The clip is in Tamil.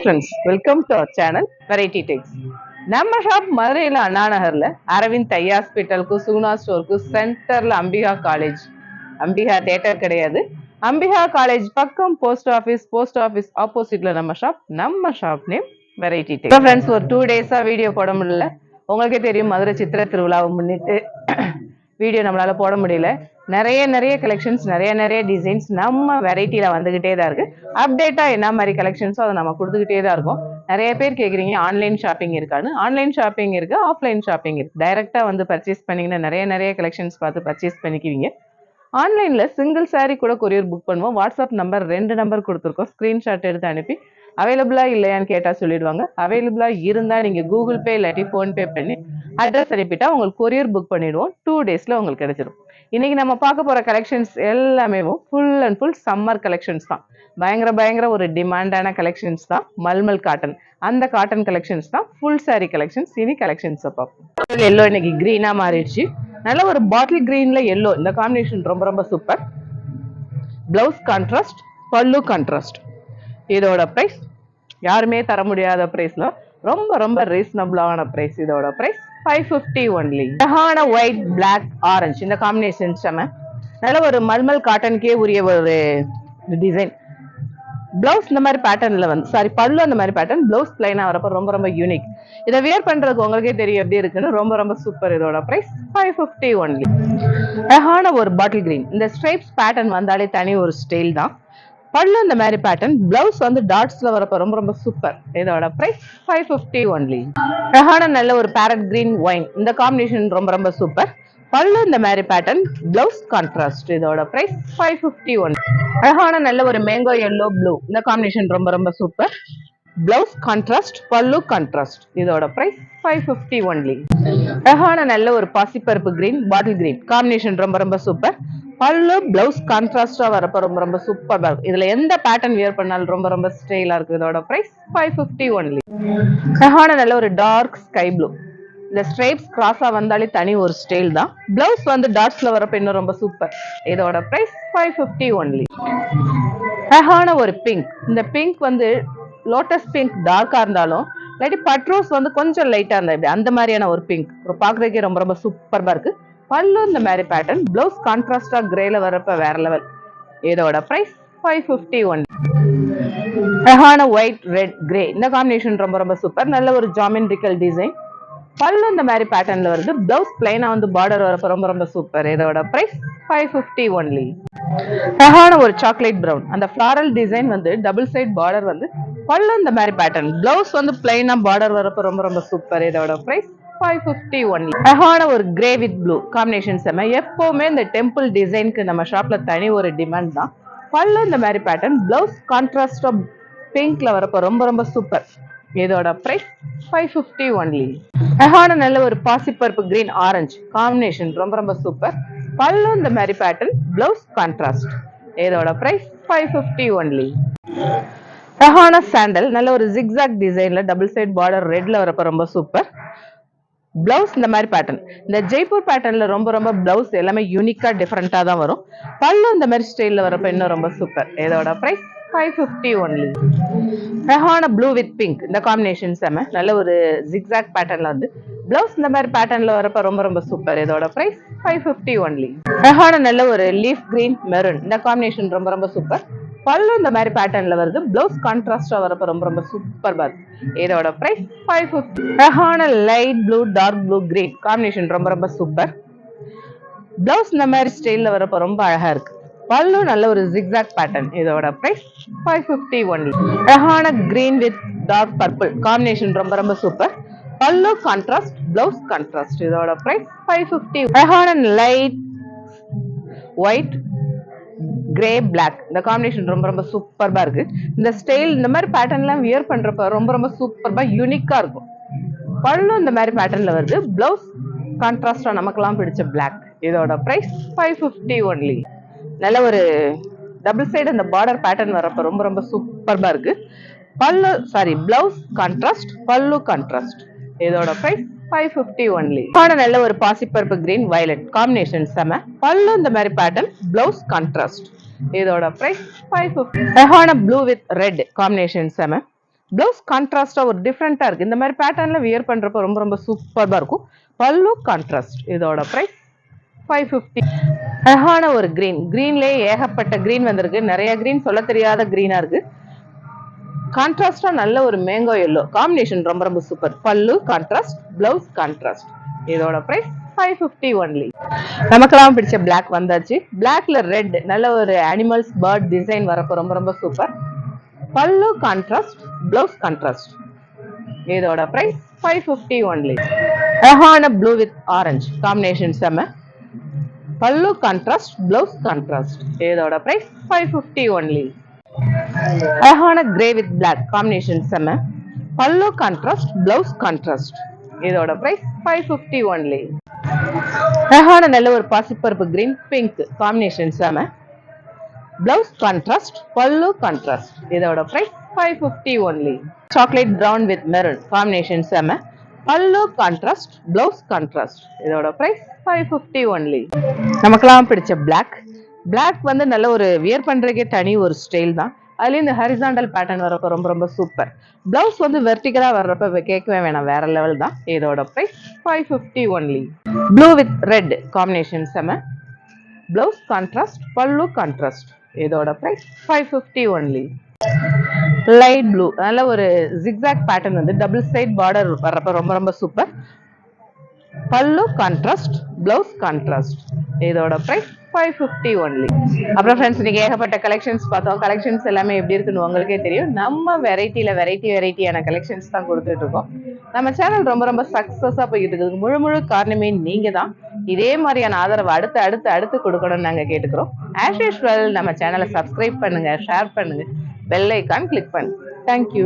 Friends welcome to our channel variety Tex நம்ம ஷாப் மதுரையில் அண்ணா நகரில் அரவிந்த் ஐ ஹாஸ்பிட்டலுக்கு சுகுணா ஸ்டோருக்கு சென்டர்ல அம்பிகா காலேஜ் அம்பிகா தேட்டர் கிடையாது. அம்பிகா காலேஜ் பக்கம் போஸ்ட் ஆஃபீஸ் போஸ்ட் ஆஃபீஸ் ஆப்போசிட்ல நம்ம ஷாப் நம்ம shop name variety Tex friends ஒரு டூ டேஸாக வீடியோ போட முடியல. உங்களுக்கே தெரியும் மதுரை சித்திரை திருவிழாவை முன்னிட்டு வீடியோ நம்மளால போட முடியல. நிறைய நிறைய கலெக்ஷன்ஸ் நிறைய நிறைய டிசைன்ஸ் நம்ம வெரைட்டியில வந்துகிட்டே தான் இருக்கு. அப்டேட்டா என்ன மாதிரி கலெக்ஷன்ஸோ அதை நம்ம கொடுத்துக்கிட்டே தான் இருக்கோம். நிறைய பேர் கேட்குறீங்க ஆன்லைன் ஷாப்பிங் இருக்கான்னு. ஆன்லைன் ஷாப்பிங் இருக்கு ஆஃப்லைன் ஷாப்பிங் இருக்கு. டைரக்டா வந்து பர்ச்சேஸ் பண்ணீங்கன்னா நிறைய நிறைய கலெக்ஷன்ஸ் பார்த்து பர்ச்சேஸ் பண்ணிக்குவீங்க. ஆன்லைன்ல சிங்கிள் saree கூட கொரியர் புக் பண்ணுவோம். வாட்ஸ்அப் நம்பர் ரெண்டு நம்பர் கொடுத்துருக்கோம். ஸ்க்ரீன்ஷாட் எடுத்து அனுப்பி அவைலபிளா இல்லையான்னு கேட்டா சொல்லிடுவாங்க. அவைலபிளா இருந்தா நீங்க கூகுள் பே இல்லாட்டி ஃபோன்பே பண்ணி அட்ரஸ் அனுப்பிட்டா உங்களுக்கு கொரியர் புக் பண்ணிடுவோம். டூ டேஸ்ல உங்களுக்கு கிடைச்சிரும். இன்னைக்கு நம்ம பார்க்க போற கலெக்ஷன்ஸ் எல்லாமே full and full summer collections தான். பயங்கர பயங்கர ஒரு டிமாண்டான கலெக்ஷன்ஸ் தான். மல்மல் காட்டன் அந்த காட்டன் கலெக்ஷன்ஸ் தான். ஃபுல் saree கலெக்ஷன்ஸ் இனி கலெக்ஷன்ஸ் பார்ப்போம் எல்லோ இன்னைக்கு க்ரீனாக மாறிடுச்சு. நல்ல ஒரு பாட்டில் கிரீன்ல எல்லோ இந்த காம்பினேஷன் ரொம்ப ரொம்ப சூப்பர் பிளவுஸ் கான்ட்ராஸ்ட் பல்லு கான்ட்ராஸ்ட் இதோட ப்ரைஸ் யாருமே தர முடியாத ப்ரைஸில் ரொம்ப ரொம்ப ரீசனபிளான ப்ரைஸ் இதோட ப்ரைஸ் ஃபைவ் ஃபிஃப்டி ஒன்லி அழகான ஒயிட் பிளாக் ஆரஞ்சு இந்த காம்பினேஷன் செம நல்ல ஒரு மல்மல் காட்டனுக்கே உரிய ஒரு டிசைன் பிளவுஸ் இந்த மாதிரி பேட்டர்ன்ல வந்து சாரி பல்லு அந்த மாதிரி பேட்டர்ன் பிளவுஸ் பிளைனாக வரப்போ ரொம்ப ரொம்ப யூனிக் இதை வியர் பண்ணுறதுக்கு உங்களுக்கே தெரியும் எப்படி இருக்குன்னு ரொம்ப ரொம்ப சூப்பர் இதோட பிரைஸ் ஃபைவ் ஃபிஃப்டி ஒன்லி அழகான ஒரு பாட்டில் கிரீன் இந்த ஸ்ட்ரைப்ஸ் பேட்டர்ன் வந்தாலே தனி ஒரு ஸ்டைல் தான். பல்லு இந்த மாதிரி பேட்டர்ன் பிளவுஸ் வந்து டாட்ஸ்ல வரப்ப ரொம்ப ரொம்ப சூப்பர் இதோட பிரைஸ் ஃபைவ் ஃபிஃப்டி ஒன்லி அழகான நல்ல ஒரு பேரட் கிரீன் ஒயின் இந்த காம்பினேஷன் ரொம்ப ரொம்ப சூப்பர் பல்லு இந்த மாதிரி பேட்டர்ன் பிளவுஸ் கான்ட்ராஸ்ட் இதோட பிரைஸ் ஃபைவ் ஃபிஃப்டி ஒன் அழகான நல்ல ஒரு மேங்கோ எல்லோ ப்ளூ இந்த காம்பினேஷன் ரொம்ப ரொம்ப super blouse contrast pallu contrast இதோட பிரைஸ் ஃபைவ் ஃபிஃப்டி ஒன்லி அழகான நல்ல ஒரு பாசிப்பருப்பு கிரீன் பாட்டில் கிரீன் காம்பினேஷன் ரொம்ப ரொம்ப சூப்பர் பல்லு பிளவுஸ் கான்ட்ராஸ்டாக வரப்ப ரொம்ப ரொம்ப சூப்பர் இருக்கும். இதுல எந்த பேட்டர்ன் வியர் பண்ணாலும் ரொம்ப ரொம்ப ஸ்டைலா இருக்கு இதோட பிரைஸ் ஃபைவ் ஃபிஃப்டி ஒன்லி அழகான நல்ல ஒரு டார்க் ஸ்கை ப்ளூ இந்த ஸ்ட்ரைப்ஸ் கிராஸா வந்தாலே தனி ஒரு ஸ்டைல் தான். பிளவுஸ் வந்து டாட்ஸ்ல வரப்ப இன்னும் ரொம்ப சூப்பர் இதோட பிரைஸ் ஃபைவ் ஃபிஃப்டி ஒன்லி அழகான ஒரு பிங்க் இந்த பிங்க் வந்து லோட்டஸ் பிங்க் டார்க்காக இருந்தாலும் இல்லாட்டி பட்ரோஸ் வந்து கொஞ்சம் லைட்டா இருந்தால் இப்படி அந்த மாதிரியான ஒரு பிங்க் பாக்குறதுக்கே ரொம்ப ரொம்ப சூப்பராக இருக்கு. பல்லும் இந்த மாதிரி பேட்டர்ன் ப்ளவுஸ் கான்ட்ராஸ்டா கிரேல வரப்ப வேற லெவல் இதோட ப்ரைஸ் ஃபைவ் ஃபிஃப்டி ஒன் அழகான ஒயிட் ரெட் கிரே இந்த காம்பினேஷன் ரொம்ப ரொம்ப சூப்பர் நல்ல ஒரு ஜாமெண்ட்ரிக்கல் டிசைன் பல்லு இந்த மாதிரி பேட்டர்ன்ல வருது. பிளவுஸ் பிளைனா வந்து பார்டர் வரப்ப ரொம்ப ரொம்ப சூப்பர் இதோட பிரைஸ் ஃபைவ் ஃபிஃப்டி ஒன்லி அழகான ஒரு சாக்லேட் பிரவுன் அந்த ஃபிளாரல் டிசைன் வந்து டபுள் சைட் பார்டர் வந்து பல்லு இந்த மாதிரி பேட்டர்ன் பிளவுஸ் வந்து பிளைனா பார்டர் வரப்ப ரொம்ப ரொம்ப சூப்பர் இதோட பிரைஸ் ஃபைவ் ஃபிஃப்டி ஒன்லி அழகான ஒரு கிரே வித் ப்ளூ காம்பினேஷன் செம்ம எப்போவுமே இந்த டெம்பிள் டிசைனுக்கு நம்ம ஷாப்ல தனி ஒரு டிமாண்ட் தான். பல்லு இந்த மாதிரி பேட்டர்ன் பிளவுஸ் ஆஃப் பிங்க்ல வரப்போ ரொம்ப ரொம்ப சூப்பர் இதோட ப்ரைஸ் ஃபைவ் ஃபிஃப்டி ஒன்லி அழகான நல்ல ஒரு பாசிப்பருப்பு கிரீன் ஆரஞ்சு காம்பினேஷன் ரொம்ப ரொம்ப சூப்பர் பல்லும் இந்த மாதிரி பேட்டர்ன் பிளவுஸ் கான்ட்ராஸ்ட் இதோட ப்ரைஸ் ஃபைவ் ஃபிஃப்டி ஒன்லி ரஹானா சாண்டல் நல்ல ஒரு ஜிக்ஸாக் டிசைன்ல டபுள் சைட் பார்டர் ரெட்ல வரப்ப ரொம்ப சூப்பர் பிளவுஸ் இந்த மாதிரி பேட்டர்ன் இந்த ஜெய்ப்பூர் பேட்டர்ன்ல ரொம்ப ரொம்ப பிளவுஸ் எல்லாமே யூனிக்கா டிஃப்ரெண்டா தான் வரும். பல்லும் இந்த மாதிரி ஸ்டைல்ல வரப்ப இன்னும் ரொம்ப சூப்பர் இதோட ப்ரைஸ் ஃபைவ் ஃபிஃப்டி ஒன்லி அழகான ப்ளூ வித் பிங்க் இந்த காம்பினேஷன் செம. நல்ல ஒரு ஜிக்ஸாக் பேட்டர்னில் வந்து. ப்ளவுஸ் இந்த மாதிரி பேட்டர்னில் வரப்ப ரொம்ப ரொம்ப சூப்பர் இதோட ப்ரைஸ் ஃபைவ் ஃபிஃப்டி ஒன்லி அழகான நல்ல ஒரு லீஃப் கிரீன் மெரூன் இந்த காம்பினேஷன் ரொம்ப ரொம்ப சூப்பர் பல்லு இந்த மாதிரி பேட்டர்ன்ல வருது. பிளவுஸ் கான்ட்ராஸ்டா வரப்ப ரொம்ப ரொம்ப சூப்பர் பாத் இதோட பிரைஸ் ஃபைவ் ஃபிஃப்டி அழகான light blue dark blue green combination ரொம்ப ரொம்ப சூப்பர் பிளவுஸ் இந்த மாதிரி ஸ்டைலில் வரப்ப ரொம்ப அழகா இருக்கு. பல்லும் நல்ல ஒரு ஜிக்ஸாக் பேட்டர்ன் இதோட ப்ரைஸ் ஃபைவ் ஃபிஃப்டி ஒன்லி அழகான green with dark purple combination ரொம்ப ரொம்ப சூப்பர் பல்லு கான்ட்ராஸ்ட் பிளவுஸ் கான்ட்ராஸ்ட் இதோட ப்ரைஸ் ஃபைவ் ஃபிஃப்டி அழகான லைட் ஒயிட் கிரே பிளாக் இந்த காம்பினேஷன் ரொம்ப ரொம்ப சூப்பர்பா இருக்கு. இந்த ஸ்டைல் இந்த மாதிரி பேட்டர்ன்லாம் வியர் பண்றப்ப ரொம்ப ரொம்ப சூப்பர்பா யூனிக்கா இருக்கும். பல்லும் இந்த மாதிரி பேட்டர்ன்ல வருது. பிளவுஸ் கான்ட்ராஸ்டா நமக்கெல்லாம் பிடிச்ச பிளாக் இதோட பிரைஸ் ஃபைவ் ஃபிஃப்டி ஒன்லி நல்ல ஒரு டபுள் சைடு அந்த பார்டர் பேட்டர்ன் வரப்போ ரொம்ப ரொம்ப சூப்பர்பாக இருக்கு. பல்லு சாரி பிளவுஸ் கான்ட்ராஸ்ட் பல்லு கான்ட்ராஸ்ட் இதோட ப்ரைஸ் ஃபைவ் ஃபிஃப்டி ஒன்லி நல்ல ஒரு பாசிப்பருப்பு கிரீன் வயலட் காம்பினேஷன் செம. பல்லு இந்த மாதிரி பேட்டர்ன் பிளவுஸ் கான்ட்ராஸ்ட் இதோட ப்ரைஸ் ஃபைவ் ஃபிஃப்டி அழகான ப்ளூ வித் ரெட் காம்பினேஷன் செம. ப்ளவுஸ் கான்ட்ராஸ்டாக ஒரு டிஃப்ரெண்ட்டாக இருக்குது இந்த மாதிரி பேட்டர்னில் வியர் பண்ணுறப்போ ரொம்ப ரொம்ப சூப்பராக இருக்கும். பல்லு கான்ட்ராஸ்ட் இதோட ப்ரைஸ் ஃபைவ் ஃபிஃப்டி அழகான ஒரு க்ரீன் க்ரீன்லேயே ஏகப்பட்ட க்ரீன் வந்திருக்கு. நிறைய க்ரீன் சொல்ல தெரியாத க்ரீனாக இருக்குது கான்ட்ராஸ்டாக நல்ல ஒரு மேங்கோ எல்லோ காம்பினேஷன் ரொம்ப ரொம்ப சூப்பர் பல்லு கான்ட்ராஸ்ட் பிளவுஸ் கான்ட்ராஸ்ட் இதோட ப்ரைஸ் ஃபைவ் ஃபிஃப்டி ஒன்லி நமக்கெல்லாம் பிடிச்ச பிளாக் வந்தாச்சு. பிளாக்ல ரெட் நல்ல ஒரு அனிமல்ஸ் பேர்ட் டிசைன் வரப்போ ரொம்ப ரொம்ப சூப்பர் பல்லு கான்ட்ராஸ்ட் பிளவுஸ் கான்ட்ராஸ்ட் இதோட ப்ரைஸ் ஃபைவ் ஃபிஃப்டி ஒன்லி அழகான ப்ளூ வித் ஆரஞ்சு காம்பினேஷன் செம்ம பல்லு கான்ட்ராஸ்ட் பிளவுஸ் கான்ட்ராஸ்ட் இதோட பிரைஸ் ஃபைவ் ஃபிஃப்டி ஒன்லி அழகான கிரே வித் பிளாக் காம்பினேஷன் செம பல்லு கான்ட்ராஸ்ட் பிளவுஸ் கான்ட்ராஸ்ட் இதோட பிரைஸ் ஃபைவ் ஃபிஃப்டி ஒன்லி அழகான நல்ல ஒரு பாசிப்பருப்பு கிரீன் பிங்க் காம்பினேஷன் செம பிளவுஸ் கான்ட்ராஸ்ட் பல்லு கான்ட்ராஸ்ட் இதோட price five fifty only chocolate brown with maroon combination செம பல்லு கான்ட்ராஸ்ட் பிளவுஸ் கான்ட்ராஸ்ட் இதோட பிரைஸ் ஃபைவ் ஃபிஃப்டி ஒன்லி நமக்கெல்லாம் பிடிச்ச Black. Black வந்து நல்ல ஒரு வியர் பண்றதுக்கே தனி ஒரு ஸ்டைல் தான். அதுலேயும் இந்த ஹரிசாண்டல் பேட்டர்ன் வரப்போ ரொம்ப ரொம்ப சூப்பர் பிளவுஸ் வந்து வெர்டிகலாக வர்றப்ப கேட்கவே வேணாம் வேற லெவல் தான். இதோட price five fifty only blue with red combination செம. பிளவுஸ் கான்ட்ராஸ்ட் பல்லு கான்ட்ராஸ்ட் இதோட price five fifty only light blue நல்ல ஒரு ஜிக்ஸாக் பேட்டர்ன் வந்து டபுள் சைட் பார்டர் வர்றப்ப ரொம்ப ரொம்ப சூப்பர் பல்லு கான்ட்ராஸ்ட் பிளவுஸ் கான்ட்ராஸ்ட் இதோட ப்ரைஸ் ஃபைவ் ஃபிஃப்டி ஒன்லி அப்புறம் ஃப்ரெண்ட்ஸ் நீங்கள் ஏகப்பட்ட கலெக்ஷன்ஸ் பார்த்தோம். கலெக்ஷன்ஸ் எல்லாமே எப்படி இருக்குன்னு உங்களுக்கே தெரியும். நம்ம வெரைட்டியில் வெரைட்டி வெரைட்டியான கலெக்ஷன்ஸ் தான் கொடுத்துட்டு இருக்கோம். நம்ம சேனல் ரொம்ப ரொம்ப சக்ஸஸாக போய்கிட்டு இருக்குது. முழு முழு காரணமே நீங்கள் தான் இதே மாதிரியான ஆதரவை அடுத்து அடுத்து அடுத்து கொடுக்கணும்னு நாங்கள் கேட்டுக்கிறோம். ஆஸ் யூஸ்வல் நம்ம சேனலை சப்ஸ்கிரைப் பண்ணுங்கள் ஷேர் பண்ணுங்கள் பெல் ஐக்கான் கிளிக் பண்ணுங்க தேங்க்யூ